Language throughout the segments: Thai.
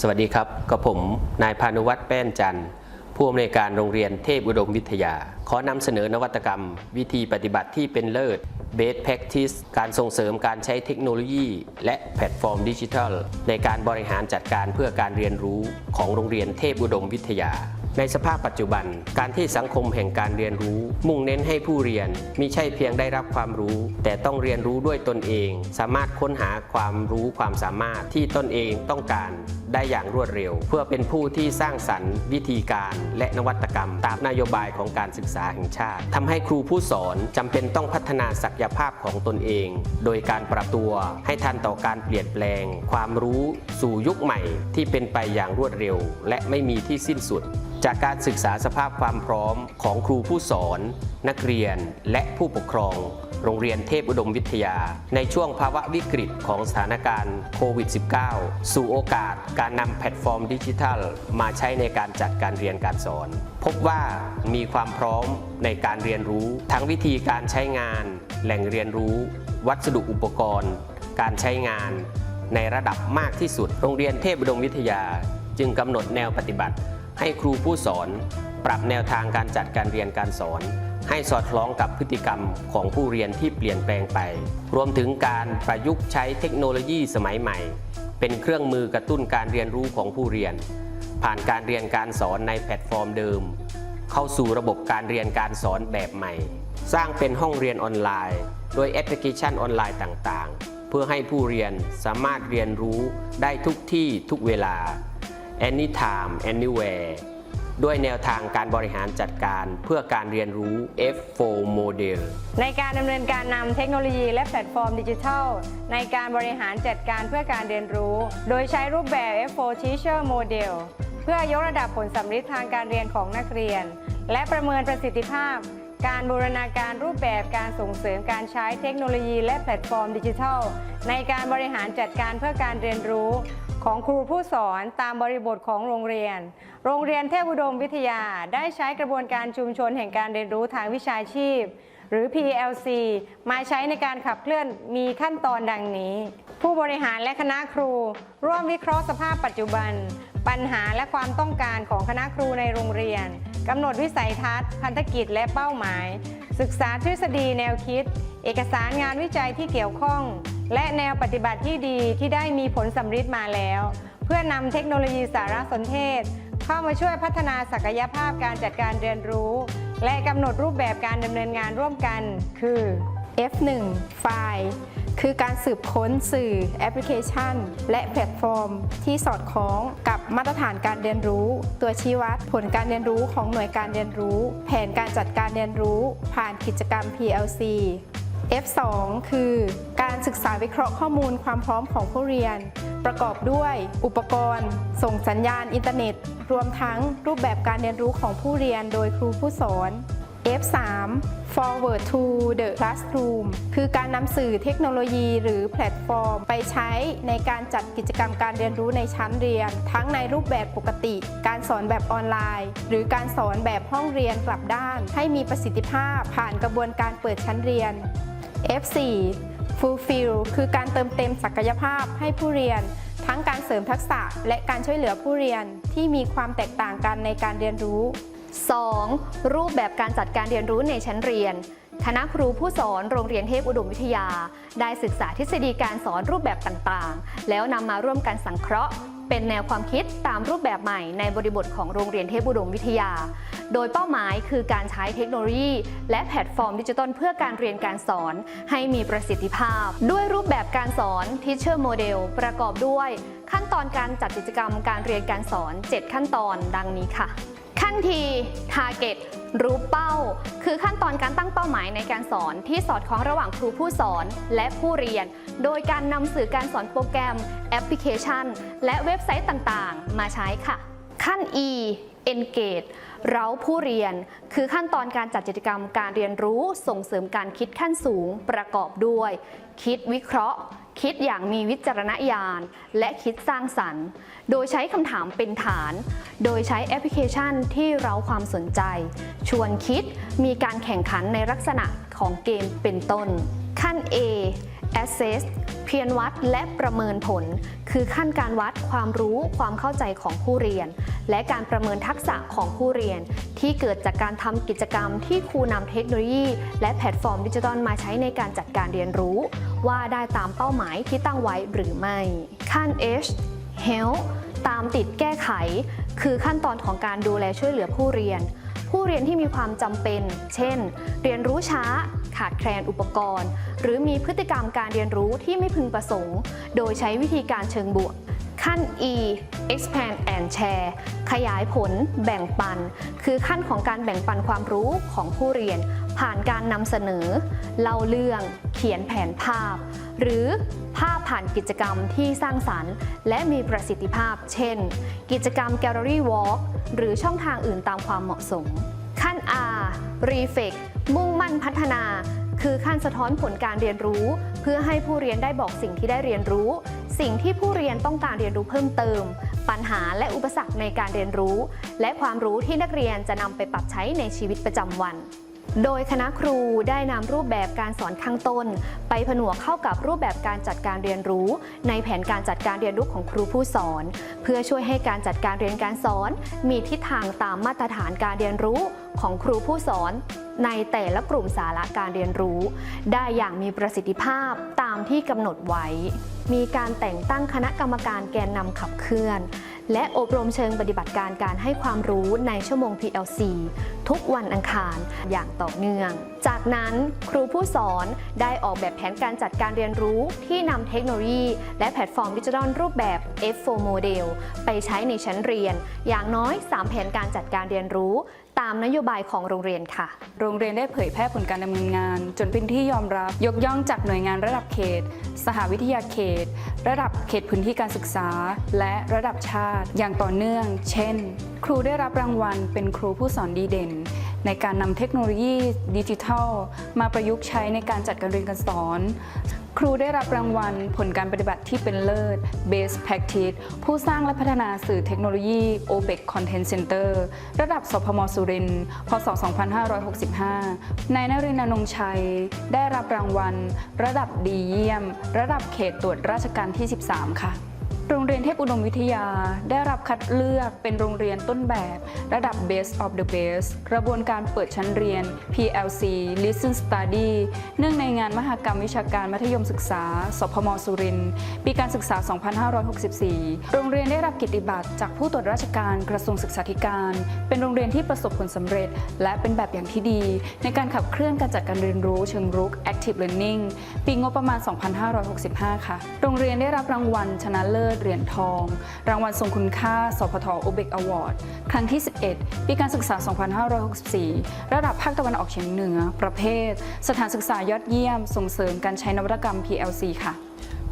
สวัสดีครับกับผมนายพานุวัฒน์แป้นจันทร์ผู้อำนวยการโรงเรียนเทพอุดมวิทยา ขอนำเสนอนวัตกรรม วิธีปฏิบัติที่เป็นเลิศ Best Practice การส่งเสริมการใช้เทคโนโลยี และแพลตฟอร์มดิจิทัล ในการบริหารจัดการเพื่อการเรียนรู้ของโรงเรียนเทพอุดมวิทยา ในสภาพปัจจุบัน การที่สังคมแห่งการเรียนรู้ มุ่งเน้นให้ผู้เรียนมิใช่เพียงได้รับความรู้ แต่ต้องเรียนรู้ด้วยตนเอง สามารถค้นหาความรู้ความสามารถที่ตนเองต้องการ ได้อย่างรวดเร็ว เพื่อเป็นผู้ที่สร้างสรรค์ วิธีการและนวัตกรรม ตามนโยบายของการศึกษาแห่งชาติทำให้ครูผู้สอนจำเป็นต้องพัฒนาศักยภาพของตนเอง โดยการปรับตัวให้ทันต่อการเปลี่ยนแปลง ความรู้สู่ยุคใหม่ที่เป็นไปอย่างรวดเร็ว และไม่มีที่สิ้นสุด จากการศึกษาสภาพความพร้อมของครูผู้สอน นักเรียนและผู้ปกครอง โรงเรียนเทพอุดมวิทยา ในช่วงภาวะวิกฤตของสถานการณ์โควิด -19 สู่โอกาสการนำแพลตฟอร์มดิจิทัล มาใช้ในการจัดการเรียนการสอน พบว่ามีความพร้อมในการเรียนรู้ ทั้งวิธีการใช้งาน แหล่งเรียนรู้ วัสดุอุปกรณ์ การใช้งาน ในระดับมากที่สุด โรงเรียนเทพอุดมวิทยา จึงกำหนดแนวปฏิบัติ ให้ครูผู้สอน ปรับแนวทางการจัดการเรียนการสอน ให้สอดคล้องกับพฤติกรรมของผู้เรียนที่เปลี่ยนแปลงไป รวมถึงการประยุกต์ใช้เทคโนโลยีสมัยใหม่ เป็นเครื่องมือกระตุ้นการเรียนรู้ของผู้เรียน ผ่านการเรียนการสอนในแพลตฟอร์มเดิม เข้าสู่ระบบการเรียนการสอนแบบใหม่ สร้างเป็นห้องเรียนออนไลน์ โดยแอปพลิเคชันออนไลน์ต่างๆ เพื่อให้ผู้เรียนสามารถเรียนรู้ได้ทุกที่ทุกเวลา anytime anywhere ด้วยแนวทางการบริหารจัดการเพื่อการเรียนรู้ F4 Model ในการดำเนินการนำเทคโนโลยีและแพลตฟอร์มดิจิทัล ในการบริหารจัดการเพื่อการเรียนรู้ โดยใช้รูปแบบ F4 Teacher Model เพื่อยกระดับผลสัมฤทธิ์ทางการเรียนของนักเรียน และประเมินประสิทธิภาพ การบูรณาการรูปแบบการส่งเสริมการใช้เทคโนโลยีและแพลตฟอร์มดิจิทัล ในการบริหารจัดการเพื่อการเรียนรู้ ของครูผู้สอนตามบริบทของโรงเรียน โรงเรียนเทพอุดมวิทยาได้ใช้กระบวนการชุมชนแห่งการเรียนรู้ทางวิชาชีพ หรือ PLC มาใช้ในการขับเคลื่อนมีขั้นตอนดังนี้ ผู้บริหารและคณะครู ร่วมวิเคราะห์สภาพปัจจุบัน ปัญหาและความต้องการของคณะครูในโรงเรียนกำหนดวิสัยทัศน์ พันธกิจและเป้าหมาย ศึกษาทฤษฎีแนวคิด เอกสารงานวิจัยที่เกี่ยวข้อง และแนวปฏิบัติที่ดีที่ได้มีผลสำฤทธิ์มาแล้ว เพื่อนำเทคโนโลยีสารสนเทศ เข้ามาช่วยพัฒนาศักยภาพการจัดการเรียนรู้ และกำหนดรูปแบบการดำเนินงานร่วมกัน คือ F1 ไฟล์คือการสืบค้นสื่อแอปพลิเคชัน และแพลตฟอร์ม ที่สอดคล้องกับมาตรฐานการเรียนรู้ ตัวชี้วัด ผลการเรียนรู้ของหน่วยการเรียนรู้ แผนการจัดการเรียนรู้ ผ่านกิจกรรม PLC F2 คือ การศึกษาวิเคราะห์ข้อมูลความพร้อมของผู้เรียน ประกอบด้วย อุปกรณ์ ส่งสัญญาณอินเทอร์เน็ต รวมทั้งรูปแบบการเรียนรู้ของผู้เรียนโดยครูผู้สอน F3 Forward to the Classroom คือการนำสื่อเทคโนโลยีหรือแพลตฟอร์ม ไปใช้ในการจัดกิจกรรมการเรียนรู้ในชั้นเรียน ทั้งในรูปแบบปกติ การสอนแบบออนไลน์ หรือการสอนแบบห้องเรียนกลับด้าน ให้มีประสิทธิภาพผ่านกระบวนการเปิดชั้นเรียน F4 Fulfill คือการเติมเต็มศักยภาพให้ผู้เรียน ทั้งการเสริมทักษะและการช่วยเหลือผู้เรียนที่มีความแตกต่างกันในการเรียนรู้ 2. รูปแบบการจัดการเรียนรู้ในชั้นเรียน คณะครูผู้สอนโรงเรียนเทพอุดมวิทยา ได้ศึกษาทฤษฎีการสอนรูปแบบต่างๆ แล้วนำมาร่วมกันสังเคราะห์ เป็นแนวความคิดตามรูปแบบใหม่ในบริบทของโรงเรียนเทพบุดมวิทยา โดยเป้าหมายคือการใช้เทคโนโลยี และแพลตฟอร์มดิจิทัลเพื่อการเรียนการสอนให้มีประสิทธิภาพ ด้วยรูปแบบการสอน Teacher Model ประกอบด้วย ขั้นตอนการจัดกิจกรรมการเรียนการสอน 7 ขั้นตอนดังนี้ค่ะ ขั้นที Target รู้เป้า คือขั้นตอนการตั้งเป้าหมายในการสอนที่สอดคล้องระหว่างครูผู้สอนและผู้เรียน โดยการนำสื่อการสอนโปรแกรม แอปพลิเคชัน และเว็บไซต์ต่างๆ มาใช้ค่ะ ขั้น E Engage เราผู้เรียน คือขั้นตอนการจัดกิจกรรมการเรียนรู้ส่งเสริมการคิดขั้นสูงประกอบด้วย คิดวิเคราะห์ คิดอย่างมีวิจารณญาณ และคิดสร้างสรรค์ โดยใช้คำถามเป็นฐาน โดยใช้แอปพลิเคชันที่เราความสนใจ ชวนคิดมีการแข่งขันในลักษณะของเกมเป็นต้น ขั้น A assess เพียรวัดและประเมินผล คือขั้นการวัดความรู้ความเข้าใจของผู้เรียน และการประเมินทักษะของผู้เรียน ที่เกิดจากการทำกิจกรรมที่ครูนำเทคโนโลยี และแพลตฟอร์มดิจิทัลมาใช้ในการจัดการเรียนรู้ ว่าได้ตามเป้าหมายที่ตั้งไว้หรือไม่ ขั้น H Help ตามติดแก้ไข คือขั้นตอนของการดูแลช่วยเหลือผู้เรียน ผู้เรียนที่มีความจำเป็น เช่น เรียนรู้ช้า ขาดแคลนอุปกรณ์ หรือมีพฤติกรรมการเรียนรู้ที่ไม่พึงประสงค์ โดยใช้วิธีการเชิงบวก ขั้น E expand and share ขยายผล แบ่งปัน คือขั้นของการแบ่งปันความรู้ของผู้เรียน ผ่านการนำเสนอ เล่าเรื่อง เขียนแผนภาพ หรือภาพผ่านกิจกรรมที่สร้างสรรค์ และมีประสิทธิภาพ เช่น กิจกรรม Gallery Walk หรือช่องทางอื่นตามความเหมาะสม ขั้น R Reflect มุ่งมั่นพัฒนา คือขั้นสะท้อนผลการเรียนรู้ เพื่อให้ผู้เรียนได้บอกสิ่งที่ได้เรียนรู้ สิ่งที่ผู้เรียนต้องการเรียนรู้เพิ่มเติม ปัญหาและอุปสรรคในการเรียนรู้ และความรู้ที่นักเรียนจะนำไปปรับใช้ในชีวิตประจำวัน โดยคณะครูได้นำรูปแบบการสอนข้างต้น ไปผนวกเข้ากับรูปแบบการจัดการเรียนรู้ ในแผนการจัดการเรียนรู้ของครูผู้สอน เพื่อช่วยให้การจัดการเรียนการสอน มีทิศทางตามมาตรฐานการเรียนรู้ของครูผู้สอน ในแต่ละกลุ่มสาระการเรียนรู้ ได้อย่างมีประสิทธิภาพตามที่กำหนดไว้ มีการแต่งตั้งคณะกรรมการแกนนำขับเคลื่อน และอบรมเชิงปฏิบัติการการให้ความรู้ในชั่วโมง PLC ทุกวันอังคารอย่างต่อเนื่อง จากนั้นครูผู้สอนได้ออกแบบแผนการจัดการเรียนรู้ที่นำเทคโนโลยี และแพลตฟอร์มดิจิทัลรูปแบบ F4 Model ไปใช้ในชั้นเรียน อย่างน้อย 3 แผนการจัดการเรียนรู้ ตามนโยบายของโรงเรียนค่ะ โรงเรียนได้เผยแพร่ผลการดำเนินงาน จนเป็นที่ยอมรับยกย่องจากหน่วยงานระดับเขต สหวิทยาเขต ระดับเขตพื้นที่การศึกษา และระดับชาติ อย่างต่อเนื่อง เช่น ครูได้รับรางวัลเป็นครูผู้สอนดีเด่น ในการนำเทคโนโลยีดิจิทัล มาประยุกต์ใช้ในการจัดการเรียนการสอน ครูได้รับรางวัลผลการปฏิบัติที่เป็นเลิศ Best Practice ผู้สร้างและพัฒนาสื่อเทคโนโลยี OBEC Content Center ระดับสพมสุรินทร์พศ 2565 นายนรินทร์นงชัย ได้รับรางวัล ระดับดีเยี่ยม ระดับเขตตรวจราชการที่ 13 ค่ะ โรงเรียนเทพอุดมวิทยาได้รับคัดเลือกเป็นโรงเรียนต้นแบบระดับ Best of the Best กระบวนการเปิดชั้นเรียน PLC Listen Study เนื่องในงานมหกรรมวิชาการมัธยมศึกษา สพมสุรินทร์ปีการศึกษา 2564 โรงเรียนได้รับกิตติบัตรจากผู้ตรวจราชการกระทรวงศึกษาธิการ เป็นโรงเรียนที่ประสบผลสำเร็จ และเป็นแบบอย่างที่ดี ในการขับเคลื่อนการจัดการเรียนรู้เชิงรุก Active Learning ปีงบประมาณ 2565 ค่ะ โรงเรียนได้รับรางวัลชนะเลิศเหรียญทอง รางวัลทรงคุณค่า สพทโอเบกอวอร์ด ครั้งที่ 11 ปีการศึกษา 2564 ระดับภาคตะวันออกเฉียงเหนือ ประเภท สถานศึกษายอดเยี่ยม ส่งเสริมการใช้นวัตกรรม PLC ค่ะ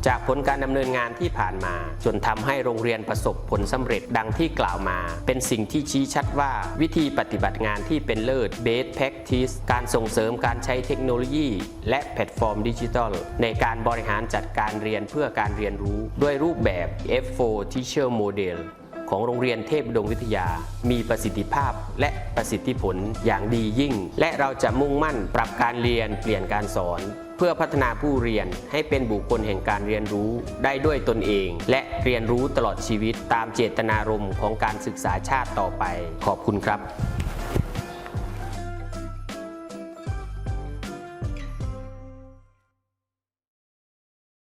จากผลการดำเนินงานที่ผ่านมา จนทำให้โรงเรียนประสบผลสำเร็จดังที่กล่าวมา เป็นสิ่งที่ชี้ชัดว่าวิธีปฏิบัติงานที่เป็นเลิศ Best Practice การส่งเสริมการใช้เทคโนโลยี และแพลตฟอร์มดิจิทัล ในการบริหารจัดการเรียนเพื่อการเรียนรู้ ด้วยรูปแบบ F4 Teacher Model ของโรงเรียนเทพดมวิทยา มีประสิทธิภาพและประสิทธิผลอย่างดียิ่ง และเราจะมุ่งมั่นปรับการเรียนเปลี่ยนการสอน เพื่อพัฒนาผู้เรียนให้เป็นบุคคลแห่งการเรียนรู้ได้ด้วยตนเอง และเรียนรู้ตลอดชีวิตตามเจตนารมณ์ของการศึกษาชาติต่อไป ขอบคุณครับ